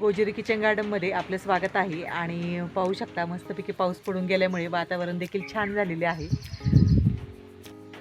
गोजेरी kitchen गार्डनमध्ये आपलं स्वागत आहे आणि पाहू शकता मस्तपैकी पाऊस पडून गेल्यामुळे वातावरण देखील छान झालेले आहे.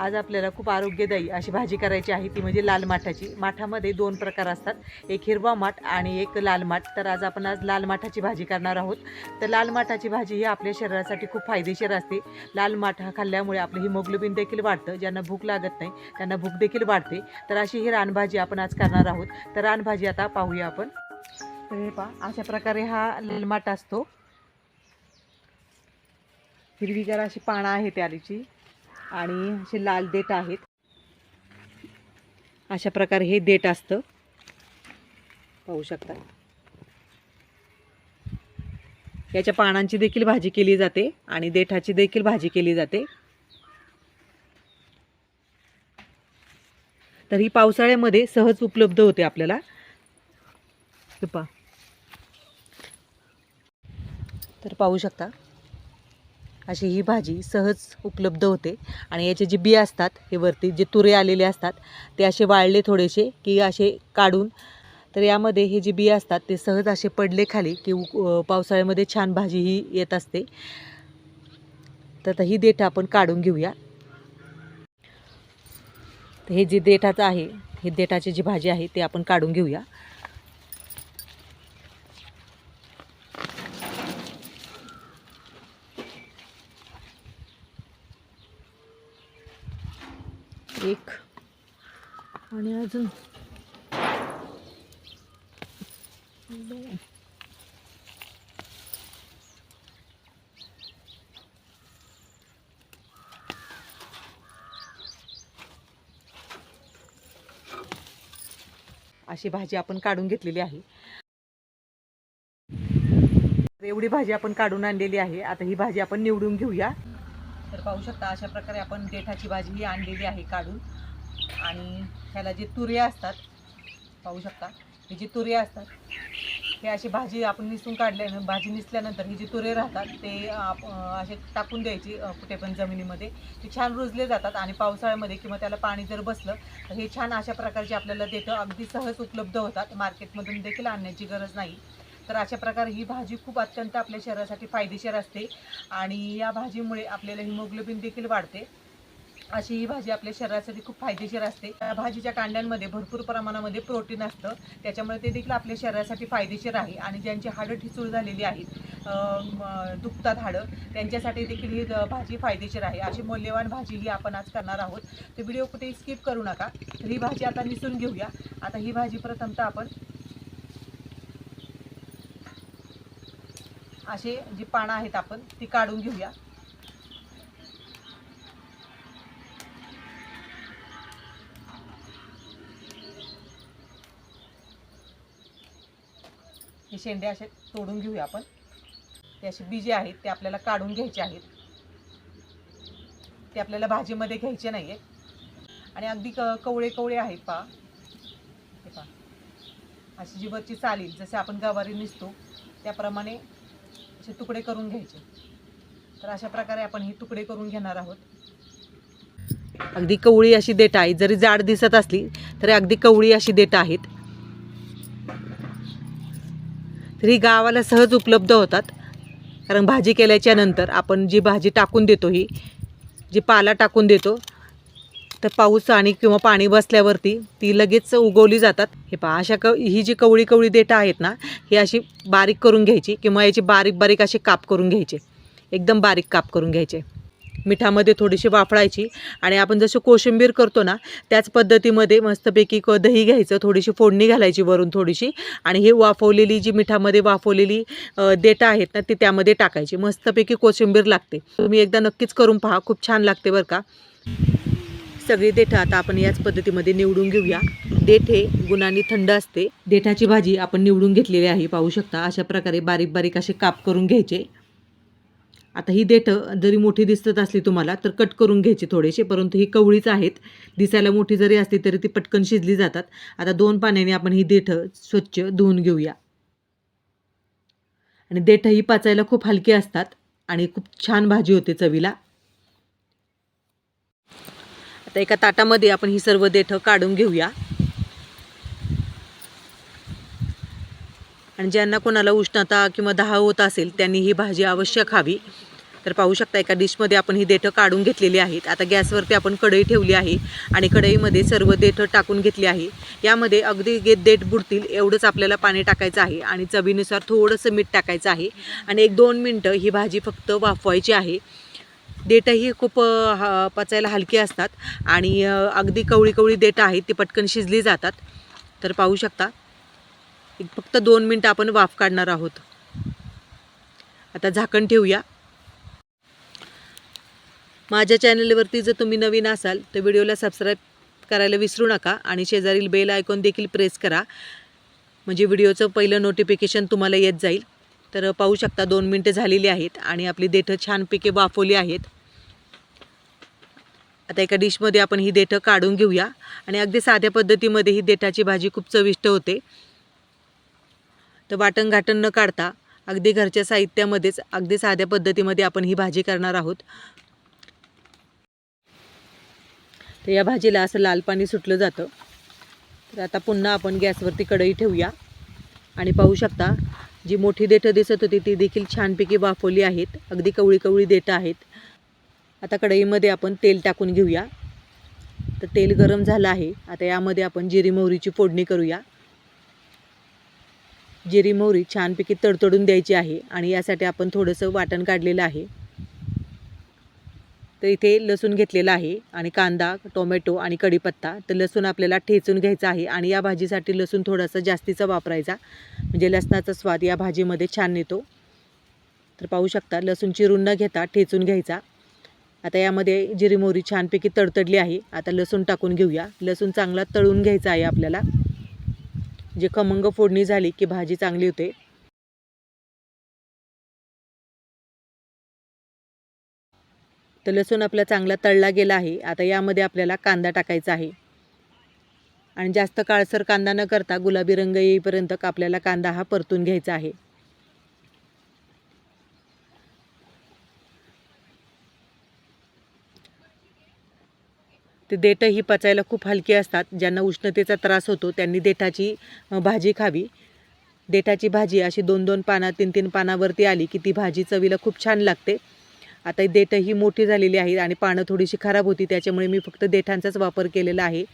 आज आपल्याला खूप आरोग्यदायी अशी भाजी करायची आहे ती म्हणजे लाल माठाची. माठामध्ये दोन प्रकार असतात. एक हिरवा माठ आणि एक लाल माठ. तर आज आपण आज लाल माठाची भाजी करणार आहोत. तर लाल माठाची भाजी ही आपल्या शरीरासाठी खूप फायदेशीर असते. लाल माठ हा खाल्ल्यामुळे आपलं हिमोग्लोबिन देखील वाढतं. ज्यांना भूक लागत नाही त्यांना भूक देखील वाढते. तर अशी ही रानभाजी आपण आज करणार आहोत. तर रानभाजी आता पाहूया आपण. तर हे पहा अशा प्रकारे हा लालमाट असतो. हिरवीगार अशी पानं आहेत आलीची. आणि असे लाल देठ आहेत. अशा प्रकारे हे देठ असतं. पाहू शकता. याच्या पानांची देखील भाजी केली जाते आणि देठाची देखील भाजी केली जाते. तर ही पावसाळ्यामध्ये सहज उपलब्ध होते आपल्याला. तर पाहू शकता. अशी ही भाजी सहज उपलब्ध होते. आणि याचे जे बिया असतात हे वरती जे तुरे आलेले असतात ते असे वाळले थोडेसे की असे काढून तर यामध्ये हे जे बिया असतात ते सहज असे पडले खाली की पावसाळ्यामध्ये छान भाजी ही येत असते. तर आता ही देठ आपण काढून घेऊया. तर हे जे देठाचं आहे हे देठाची जी भाजी आहे ते आपण काढून घेऊया. एक. आणि अजून. अशी भाजी आपण काढून घेतलेली आहे. एवढी भाजी आपण काढून आणलेली आहे. आता ही भाजी आपण निवडून घेऊया. तर पाहू शकता अशा प्रकारे आपण देठाची भाजी ही आणलेली आहे काढून. आणि ह्याला जे तुरे असतात पाहू शकता हे जे तुरे असतात हे अशी भाजी आपण निसून काढल्यानं भाजी निसल्यानंतर हे जे तुरे राहतात ते आप- असे टाकून द्यायची कुठे पण जमिनीमध्ये. ते छान रुजले जातात आणि पावसाळ्यामध्ये किंवा त्याला पाणी जर बसलं तर हे छान अशा प्रकारचे आपल्याला देठं अगदी सहज उपलब्ध होतात. मार्केटमधून देखील आणण्याची गरज नाही. तर अशा प्रकारे ही भाजी खूप अत्यंत आपल्या शरीरासाठी फायदेशीर असते आणि या भाजीमुळे आपल्याला हिमोग्लोबिन देखील वाढते. अशी ही भाजी आपल्या शरीरासाठी खूप फायदेशीर असते. या भाजीच्या कांड्यांमध्ये भरपूर प्रमाणामध्ये प्रोटीन असतं. त्याच्यामुळे ते देखील आपल्या शरीरासाठी फायदेशीर आहे आणि ज्यांची हाडं ठिसूळ झालेली आहेत दुखतात हाडं त्यांच्यासाठी देखील ही भाजी फायदेशीर आहे. अशी मौल्यवान भाजी ही आपण आज करणार आहोत. तर व्हिडिओ कुठेही स्किप करू नका. तर ही भाजी आता निसून घेऊया. आता ही भाजी प्रथमतः आपण असे जी पानं आहेत आपण ती काढून घेऊया. हे शेंडे असे तोडून घेऊया आपण. ते असे बीजे आहेत ते आपल्याला काढून घ्यायचे आहेत. ते आपल्याला भाजीमध्ये घ्यायचे नाही आहेत आणि अगदी क कवळे कवळे आहेत पहा. हे पहा. अशी जी वरची चालील जसे आपण गवारी निसतो त्याप्रमाणे असे तुकडे करून घ्यायचे. तर अशा प्रकारे आपण हे तुकडे करून घेणार आहोत. अगदी कवळी अशी देठ आहे जरी जाड दिसत असली तरी अगदी कवळी अशी देठ आहेत. तर ही गावाला सहज उपलब्ध होतात. कारण भाजी केल्याच्यानंतर आपण जी भाजी टाकून देतो ही जी पाला टाकून देतो तर पाऊस आणि किंवा पाणी बसल्यावरती ती लगेच उगवली जातात. हे पहा अशा क ही जी कवळी कवळी देठं आहेत ना ही अशी बारीक करून घ्यायची किंवा याची बारीक बारीक असे काप करून घ्यायचे. एकदम बारीक काप करून घ्यायचे. मिठामध्ये थोडीशी वाफळायची आणि आपण जसं कोशिंबीर करतो ना त्याच पद्धतीमध्ये मस्तपैकी क दही घ्यायचं थोडीशी फोडणी घालायची वरून थोडीशी आणि ही वाफवलेली जी मिठामध्ये वाफवलेली देटा देठं आहेत ना ती त्यामध्ये टाकायची. मस्तपैकी कोशिंबीर लागते. तुम्ही एकदा नक्कीच करून पहा खूप छान लागते बरं का. सगळी देठं आता आपण याच पद्धतीमध्ये निवडून घेऊया. देठ हे गुणांनी थंड असते. देठाची भाजी आपण निवडून घेतलेली आहे पाहू शकता. अशा प्रकारे बारीक बारीक असे काप करून घ्यायचे. आता ही देठं जरी मोठी दिसत असली तुम्हाला तर कट करून घ्यायची थोडेसे परंतु ही कवळीच आहेत. दिसायला मोठी जरी असली तरी ती पटकन शिजली जातात. आता दोन पाण्याने आपण ही देठं स्वच्छ धुवून घेऊया. आणि देठं ही पाचायला खूप हलकी असतात आणि खूप छान भाजी होते चवीला. आता एका ताटामध्ये आपण ही सर्व देठं काढून घेऊया. आणि ज्यांना कोणाला उष्णता किंवा दहा होत असेल त्यांनी ही भाजी अवश्य खावी. तर पाहू शकता एका डिशमध्ये आपण ही देठं काढून घेतलेली आहेत. आता गॅसवरती आपण कढई ठेवली आहे आणि कढईमध्ये सर्व देठं टाकून घेतली आहे. यामध्ये अगदी गे देठ बुडतील एवढंच आपल्याला पाणी टाकायचं आहे आणि चवीनुसार थोडंसं मीठ टाकायचं आहे. आणि एक दोन मिनटं ही भाजी फक्त वाफवायची आहे. देठंही खूप ह हा पचायला हलकी असतात आणि अगदी कवळी कवळी देठं आहेत ती पटकन शिजली जातात. तर पाहू शकता. फक्त दोन मिनटं आपण वाफ काढणार आहोत. आता झाकण ठेवूया. माझ्या चॅनलवरती जर तुम्ही नवीन असाल तर व्हिडिओला सबस्क्राईब करायला विसरू नका आणि शेजारील बेल आयकॉन देखील प्रेस करा. म्हणजे व्हिडिओचं पहिलं नोटिफिकेशन तुम्हाला येत जाईल. तर पाहू शकता दोन मिनटं झालेली आहेत आणि आपली देठं छानपैकी वाफवली आहेत. आता एका डिशमध्ये आपण ही देठं काढून घेऊया. आणि अगदी साध्या पद्धतीमध्ये ही देठाची भाजी खूप चविष्ट होते. तर वाटण घाटण न काढता अगदी घरच्या साहित्यामध्येच अगदी साध्या पद्धतीमध्ये आपण ही भाजी करणार आहोत. तर या भाजीला असं लाल पाणी सुटलं जातं. तर आता पुन्हा आपण गॅसवरती कढई ठेवूया. आणि पाहू शकता जी मोठी देठं दिसत होती ती देखील छानपैकी वाफवली आहेत. अगदी कवळी कवळी देठं आहेत. आता कढईमध्ये आपण तेल टाकून घेऊया. तर तेल गरम झालं आहे. आता यामध्ये आपण जिरी मोहरीची फोडणी करूया. जिरी मोहरी छानपैकी तडतडून द्यायची आहे आणि यासाठी आपण थोडंसं वाटण काढलेलं आहे. तर इथे लसूण घेतलेला आहे आणि कांदा टोमॅटो आणि कढीपत्ता. तर लसूण आपल्याला ठेचून घ्यायचा आहे आणि या भाजीसाठी लसूण थोडासा जास्तीचा वापरायचा. म्हणजे लसणाचा स्वाद या भाजीमध्ये छान येतो. तर पाहू शकता लसूण चिरून न घेता ठेचून घ्यायचा. आता यामध्ये जिरी मोहरी छानपैकी तडतडली आहे. आता लसूण टाकून घेऊया. लसूण चांगला तळून घ्यायचा आहे आपल्याला. जे खमंग फोडणी झाली की भाजी चांगली होते. तर लसूण आपला चांगला तळला गेला आहे. आता यामध्ये आपल्याला कांदा टाकायचा आहे. आणि जास्त काळसर कांदा न करता गुलाबी रंग येईपर्यंत आपल्याला कांदा हा परतून घ्यायचा आहे. ते देठं ही पचायला खूप हलकी असतात. ज्यांना उष्णतेचा त्रास होतो त्यांनी देठाची भाजी खावी. देठाची भाजी अशी दोन दोन पाना तीन तीन पानावरती आली की ती भाजी चवीला खूप छान लागते. आता देठं ही मोठी झालेली आहेत आणि पानं थोडीशी खराब होती त्याच्यामुळे मी फक्त देठांचाच वापर केलेला आहे.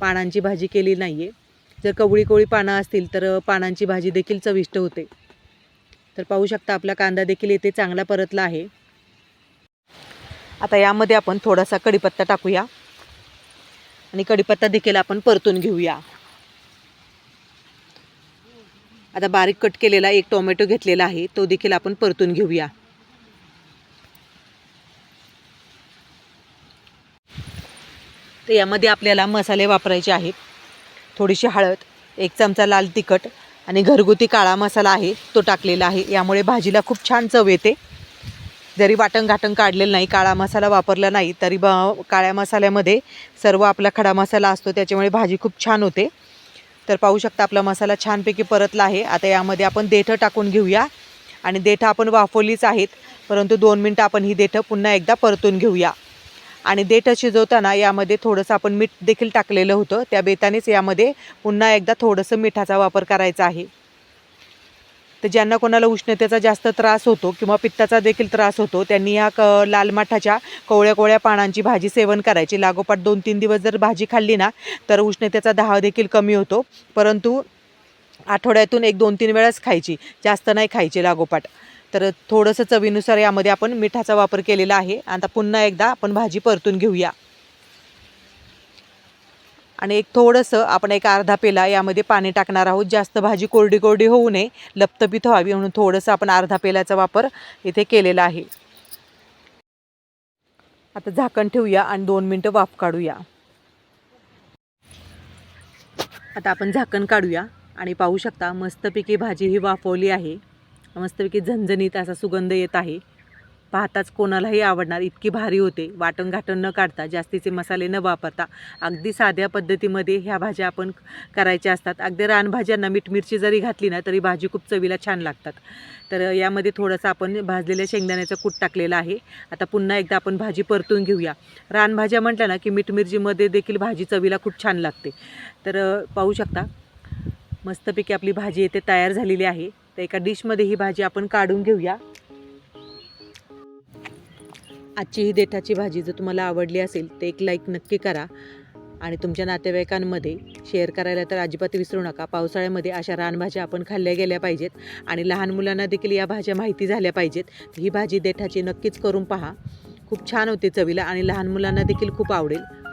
पानांची भाजी केली नाही आहे जर कवळी कोवळी पानं असतील तर पानांची भाजी देखील चविष्ट होते. तर पाहू शकता आपला कांदा देखील येथे चांगला परतला आहे. आता यामध्ये आपण थोडासा कढीपत्ता टाकूया. आणि कढीपत्ता देखील आपण परतून घेऊया. आता बारीक कट केलेला एक टोमॅटो घेतलेला आहे तो देखील आपण परतून घेऊया. तर यामध्ये आपल्याला मसाले वापरायचे आहेत. थोडीशी हळद एक चमचा लाल तिखट आणि घरगुती काळा मसाला आहे तो टाकलेला आहे. यामुळे भाजीला खूप छान चव येते. जरी वाटण घाटण काढलेलं नाही काळा मसाला वापरला नाही तरी ब काळ्या मसाल्यामध्ये सर्व आपला खडा मसाला असतो त्याच्यामुळे भाजी खूप छान होते. तर पाहू शकता आपला मसाला छानपैकी परतला आहे. आता यामध्ये आपण देठं टाकून घेऊया. आणि देठं आपण वाफवलीच आहेत परंतु दोन मिनटं आपण ही देठं पुन्हा एकदा परतून घेऊया. आणि देठं शिजवताना यामध्ये थोडंसं आपण मीठ देखील टाकलेलं होतं. त्या बेतानेच यामध्ये पुन्हा एकदा थोडंसं मिठाचा वापर करायचा आहे. तर ज्यांना कोणाला उष्णतेचा जास्त त्रास होतो किंवा पित्ताचा देखील त्रास होतो त्यांनी ह्या क लाल माठाच्या कोवळ्या कोवळ्या पानांची भाजी सेवन करायची. लागोपाठ दोन तीन दिवस जर भाजी खाल्ली ना तर उष्णतेचा दाह देखील कमी होतो. परंतु आठवड्यातून एक दोन तीन वेळाच खायची जास्त नाही खायची लागोपाठ. तर थोडंसं चवीनुसार यामध्ये आपण मिठाचा वापर केलेला आहे. आता पुन्हा एकदा आपण भाजी परतून घेऊया. आणि एक थोडंसं आपण एक अर्धा पेला यामध्ये पाणी टाकणार आहोत. जास्त भाजी कोरडी कोरडी होऊ नये लपतपीत व्हावी म्हणून थोडंसं आपण अर्धा पेल्याचा वापर इथे केलेला आहे. आता झाकण ठेवूया आणि दोन मिनटं वाफ काढूया. आता आपण झाकण काढूया आणि पाहू शकता मस्तपैकी भाजी ही वाफवली आहे. मस्तपैकी झणझणीत असा सुगंध येत आहे. पाहताच कोणालाही आवडणार. इतकी भारी होते. वाटण घाटण न काढता जास्तीचे मसाले न वापरता. अगदी साध्या पद्धतीमध्ये ह्या भाज्या आपण करायच्या असतात. अगदी रानभाज्यांना मीठ मिरची जरी घातली ना तरी भाजी खूप चवीला छान लागतात. तर यामध्ये थोडंसं आपण भाजलेल्या शेंगदाण्याचं कूट टाकलेलं आहे. आता पुन्हा एकदा आपण भाजी परतून घेऊया. रानभाज्या म्हटलं ना की मीठ मिरचीमध्ये देखील भाजी चवीला खूप छान लागते. तर पाहू शकता. मस्तपैकी आपली भाजी येथे तयार झालेली आहे. तर एका डिशमध्ये ही भाजी आपण काढून घेऊया. आजची ही देठाची भाजी जर तुम्हाला आवडली असेल तर एक लाईक नक्की करा. आणि तुमच्या नातेवाईकांमध्ये शेअर करायला तर अजिबात विसरू नका. पावसाळ्यामध्ये अशा रानभाज्या आपण खाल्ल्या गेल्या पाहिजेत आणि लहान मुलांना देखील या भाज्या माहिती झाल्या पाहिजेत. ही भाजी देठाची नक्कीच करून पहा. खूप छान होते चवीला आणि लहान मुलांना देखील खूप आवडेल.